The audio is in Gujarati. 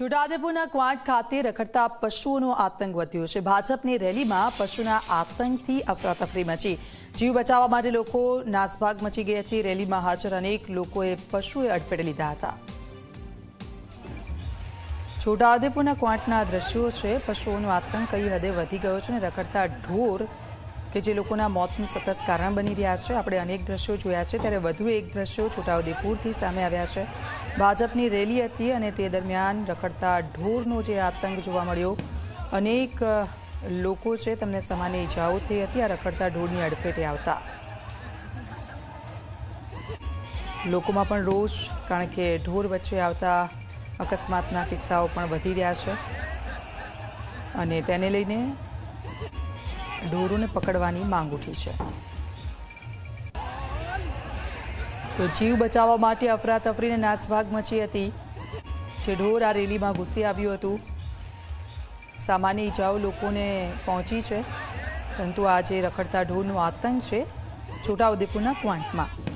છોટાઉદેપુરના ક્વાંટ ખાતે રખડતા પશુઓનો આતંક વધ્યો છે. ભાજપની રેલીમાં પશુના આતંકથી અફરાતફરી મચી. જીવ બચાવવા માટે લોકો નાસભાગ મચી ગઈ હતી રેલીમાં હાજર અનેક લોકોએ પશુએ અડફેટે લીધા હતા. છોટાઉદેપુરના ક્વાંટના દ્રશ્યો છે. પશુઓનો આતંક કઈ હદે વધી ગયો છે અને રખડતા ઢોર કે જે લોકોના મોતનું સતત કારણ બની રહ્યા છે. આપણે અનેક દ્રશ્યો જોયા છે. ત્યારે વધુ એક દ્રશ્યો છોટાઉદેપુરથી સામે આવ્યા છે. ભાજપની રેલી હતી અને તે દરમિયાન રખડતા ઢોરનો જે આતંક જોવા મળ્યો, અનેક લોકો છે તેમને સામાન્ય ઈજાઓ થઈ હતી. આ રખડતા ઢોરની અડફેટે આવતા લોકોમાં પણ રોષ, કારણ કે ઢોર વચ્ચે આવતા અકસ્માતના કિસ્સાઓ પણ વધી રહ્યા છે. અને તેને લઈને ઢોરોને પકડવાની માંગ ઉઠી છે. તો જીવ બચાવવા માટે અફરાતફરીને નાસભાગ મચી હતી, જે ઢોર આ રેલીમાં ઘૂસી આવ્યું હતું. સામાન્ય ઈજાઓ લોકોને પહોંચી છે, પરંતુ આ જે રખડતા ઢોરનો આતંક છે, છોટાઉદેપુરના ક્વાંટમાં.